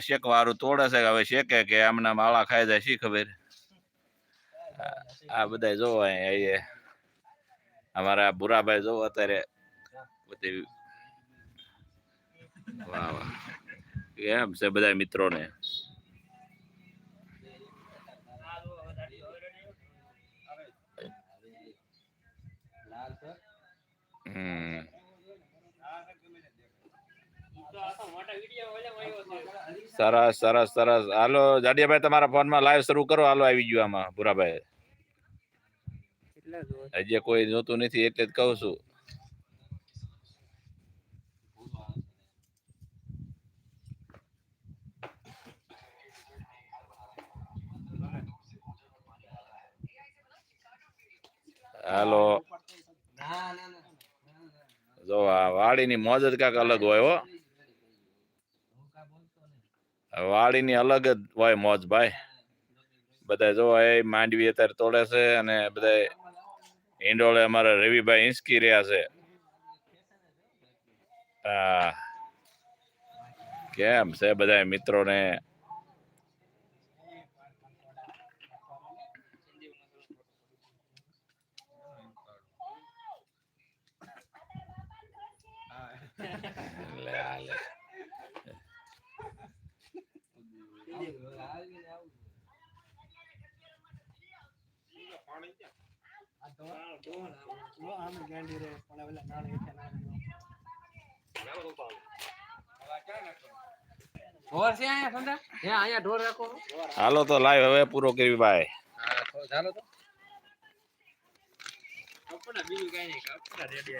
શેકવાળું તોડે છે હવે શેકે કે આમના માળા ખાઈ જાય, શી ખબર? આ- બધા જોવો અહીંયા અમારા બુરાભાઈ જોવો અત્યારે. બધી વાહ વાહ. કેમ છે બધા મિત્રોને? હમ. સરસ સરસ સરસ. હાલો, જાડિયાભાઈ, તમારા ફોનમાં લાઈવ શરૂ કરો. હાલો, આવી ગયું આમાં, ભૂરાભાઈ. હજી કોઈ જોતું નથી એટલે જ કહું છું. હાલો. જો વાડીની મોજ જ કાંઈક અલગ હોય, હો. વાડીની અલગ જ હોય મોજ ભાઈ. બધા જો એ માંડવી અત્યારે તોડે છે અને બધા ઈંડોળે અમારા રવિભાઈ હિંસકી રહ્યા છે. કેમ છે બધા મિત્રોને? લે લે. ઢોર છે અહીંયા સંધા હે અહીંયા ઢોર રાખો હાલો તો લાઈવ હવે પૂરો કરી ભાઈ. હા તો ચાલો તો કપડા બીજું કઈ નહીં કપડા રેડી